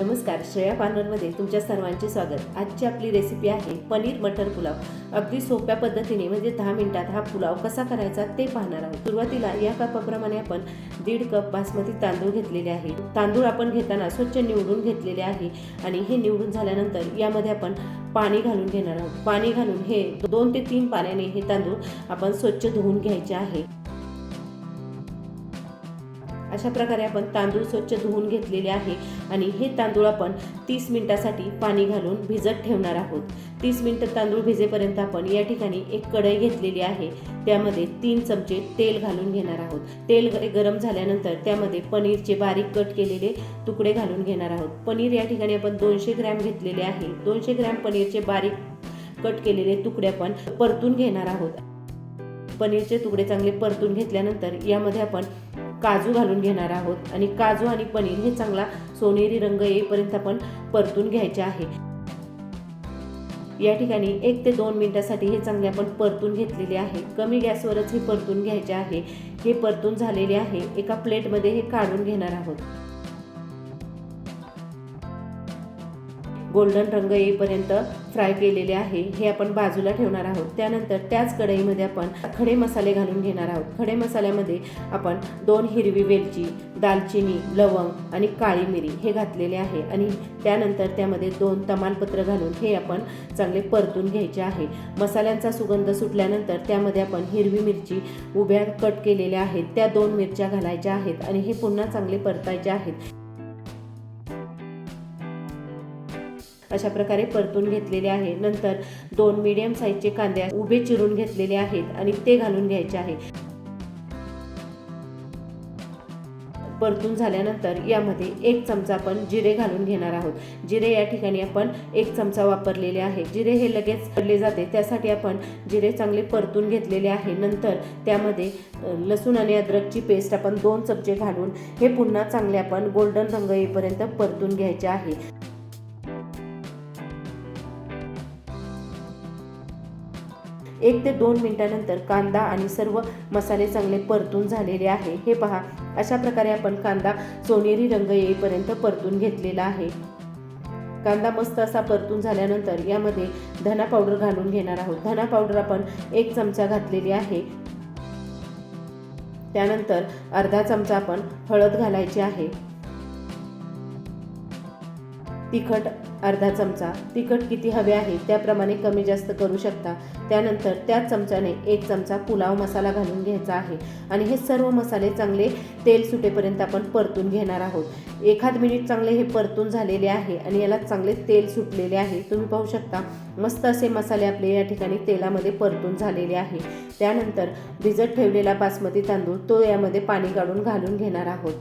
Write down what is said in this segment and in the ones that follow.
नमस्कार श्रेया पार्लरमध्ये तुमच्या सर्वांचे स्वागत. आजची आपली रेसिपी आहे पनीर मटर पुलाव. अगदी सोप्या पद्धतीने म्हणजे दहा मिनिटात हा पुलाव कसा करायचा ते पाहणार आहोत. सुरुवातीला या कपाप्रमाणे आपण दीड कप बासमती तांदूळ घेतलेले आहे. तांदूळ आपण घेताना स्वच्छ निवडून घेतलेले आहे आणि हे निवडून झाल्यानंतर यामध्ये आपण पाणी घालून घेणार आहोत. पाणी घालून हे दोन ते तीन पाण्याने हे तांदूळ आपण स्वच्छ धुवून घ्यायचे आहे. अशा प्रकारे आपण तांदूळ स्वच्छ धुवून घेतलेले आहे. आणि हे तांदूळ आपण तीस मिनटासाठी पाणी घालून भिजत ठेवणार आहोत. तीस मिनटं तांदूळ भिजेपर्यंत आपण या ठिकाणी एक कढई घेतलेली आहे. त्यामध्ये तीन चमचे तेल घालून घेणार आहोत. तेल गरम झाल्यानंतर त्यामध्ये पनीरचे बारीक कट केलेले तुकडे घालून घेणार आहोत. पनीर या ठिकाणी आपण दोनशे ग्रॅम घेतलेले आहे. दोनशे ग्रॅम पनीरचे बारीक कट केलेले तुकडे आपण परतून घेणार आहोत. पनीरचे तुकडे चांगले परतून घेतल्यानंतर यामध्ये आपण काजू घालून घेणार आहोत. आणि काजू आणि पनीर हे चांगला सोनेरी रंग येईपर्यंत आपण परतून घ्यायचे आहे. या ठिकाणी एक ते दोन मिनिटासाठी हे चांगले आपण परतून घेतलेले आहे. कमी गॅसवरच हे परतून घ्यायचे आहे. हे परतून झालेले आहे. एका प्लेटमध्ये हे काढून घेणार आहोत. गोल्डन रंग येईपर्यंत फ्राय केलेले आहे. हे आपण बाजूला ठेवणार आहोत. त्यानंतर त्याच कढईमध्ये आपण खडे मसाले घालून घेणार आहोत. खडे मसाल्यामध्ये आपण दोन हिरवी वेलची दालचिनी लवंग आणि काळी मिरी हे घातलेले आहे. आणि त्यानंतर त्यामध्ये दोन तमालपत्र घालून हे आपण चांगले परतून घ्यायचे आहे. मसाल्यांचा सुगंध सुटल्यानंतर त्यामध्ये आपण हिरवी मिरची उभ्या कट केलेल्या आहेत. त्या दोन मिरच्या घालायच्या आहेत आणि हे पुन्हा चांगले परतायचे आहेत. अशा प्रकारे परतून घेतलेले आहे. नंतर दोन मीडियम साईजचे कांदे उभे चिरून घेतलेले आहेत आणि ते घालून घ्यायचे आहे. परतून झाल्यानंतर यामध्ये एक चमचा आपण जिरे घालून घेणार आहोत. जिरे या ठिकाणी आपण एक चमचा वापरलेले आहे. जिरे हे लगेच पडले जाते. त्यासाठी आपण जिरे चांगले परतून घेतलेले आहे. नंतर त्यामध्ये लसूण आणि अद्रकची पेस्ट आपण दोन चमचे घालून हे पुन्हा चांगले आपण गोल्डन रंग येईपर्यंत परतून घ्यायचे आहे. एक ते दोन मिनिटानंतर कांदा आणि सर्व मसाले चांगले परतून झालेले आहे. हे पहा अशा प्रकारे आपण कांदा सोनेरी रंग येईपर्यंत परतून घेतलेला आहे. कांदा मस्त असा परतून झाल्यानंतर यामध्ये धना पावडर घालून घेणार आहोत. धना पावडर आपण एक चमचा घातलेली आहे. त्यानंतर अर्धा चमचा आपण हळद घालायची आहे. तिखट अर्धा चमचा. तिखट किती हवे आहे त्याप्रमाणे कमी जास्त करू शकता. त्यानंतर त्याच चमच्याने एक चमचा पुलाव मसाला घालून घ्यायचा आहे. आणि हे सर्व मसाले चांगले तेल सुटेपर्यंत आपण परतून घेणार आहोत. एखाद मिनिट चांगले हे परतून झालेले आहे आणि याला चांगले तेल सुटलेले आहे. तुम्ही पाहू शकता मस्त असे मसाले आपले या ठिकाणी तेलामध्ये परतून झालेले आहे. त्यानंतर भिजत ठेवलेला बासमती तांदूळ तो यामध्ये पाणी काढून घालून घेणार आहोत.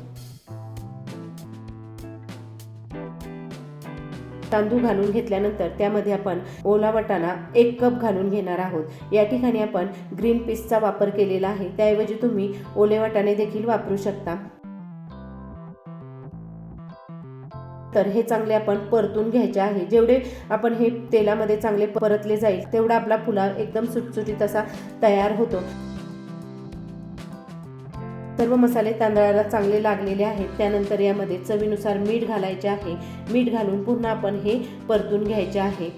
तांदूळ घालून घेतल्यानंतर त्यामध्ये आपण ओला वटाणा एक कप घालून घेणार आहोत. या ठिकाणी आपण ग्रीन पीसचा वापर केलेला आहे. त्याऐवजी तुम्ही ओले वाटाणे देखील वापरू शकता. तर हे चांगले आपण परतून घ्यायचे आहे. जेवढे आपण हे तेलामध्ये चांगले परतले जाईल तेवढा आपला पुलाव एकदम सुटसुटीत असा तयार होतो. सर्व मसाले तांदळाला चांगले लागलेले आहेत. त्यानंतर यामध्ये चवीनुसार मीठ घालायचे आहे. मीठ घालून पुन्हा आपण हे परतून घ्यायचे आहे.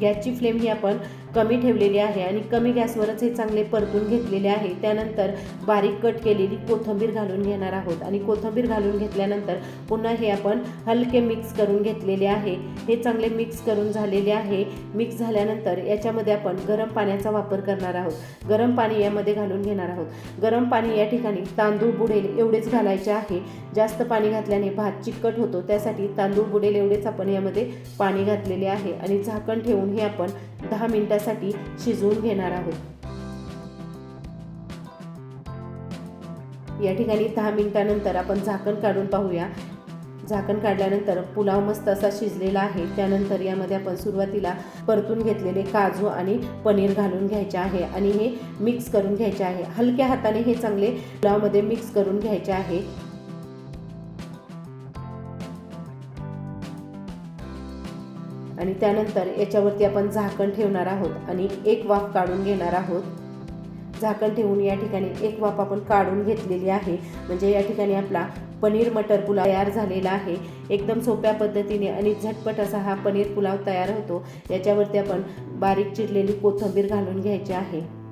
गॅसची फ्लेम ही आपण कमी ठेवलेली आहे आणि कमी गॅसवरच हे चांगले परतून घेतलेले आहे. त्यानंतर बारीक कट केलेली कोथिंबीर घालून घेणार आहोत. आणि कोथिंबीर घालून घेतल्यानंतर पुन्हा हे आपण हलके मिक्स करून घेतलेले आहे. हे चांगले मिक्स करून झालेले आहे. मिक्स झाल्यानंतर याच्यामध्ये आपण गरम पाण्याचा वापर करणार आहोत. गरम पाणी यामध्ये घालून घेणार आहोत. गरम पाणी या ठिकाणी तांदूळ बुडेल एवढेच घालायचे आहे. जास्त पाणी घातल्याने भात चिकट होतो. त्यासाठी तांदूळ बुडेल एवढेच आपण यामध्ये पाणी घातलेले आहे. आणि झाकण ठेवून हे आपण दहा मिनिटासाठी शिजवून घेणार आहोत. या ठिकाणी दहा मिनिटानंतर आपण झाकण काढून पाहूया. झाकण काढल्यानंतर पुलाव मस्त असा शिजलेला आहे. त्यानंतर यामध्ये आपण सुरुवातीला परतून घेतलेले काजू आणि पनीर घालून घ्यायचे आहे आणि हे मिक्स करून घ्यायचे आहे. हलक्या हाताने हे चांगले पुलावमध्ये मिक्स करून घ्यायचे आहे. आणि त्यानंतर याच्यावरती आपण झाकण ठेवणार आहोत आणि एक वाफ काढून घेणार आहोत. झाकण ठेवून या ठिकाणी एक वाफ आपण काढून घेतलेली आहे. म्हणजे या ठिकाणी आपला पनीर मटर पुलाव तयार झालेला आहे. एकदम सोप्या पद्धतीने आणि झटपट असा हा पनीर पुलाव तयार होतो. याच्यावरती आपण बारीक चिरलेली कोथिंबीर घालून घ्यायची आहे.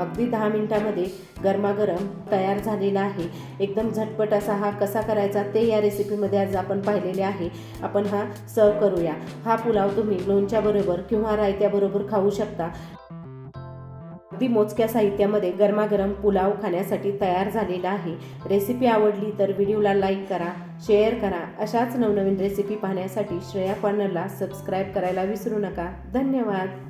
अगदी दहा मिनिटामध्ये गरमागरम तयार झालेला आहे. एकदम झटपट असा हा कसा करायचा ते या रेसिपीमध्ये आज आपण पाहिलेले आहे. आपण हा सर्व करूया. हा पुलाव तुम्ही लोणच्याबरोबर किंवा रायत्याबरोबर खाऊ शकता. अगदी मोजक्या साहित्यामध्ये गरमागरम पुलाव खाण्यासाठी तयार झालेला आहे. रेसिपी आवडली तर व्हिडिओला लाईक करा शेअर करा. अशाच नवनवीन रेसिपी पाहण्यासाठी श्रेया कॉर्नरला सबस्क्राईब करायला विसरू नका. धन्यवाद.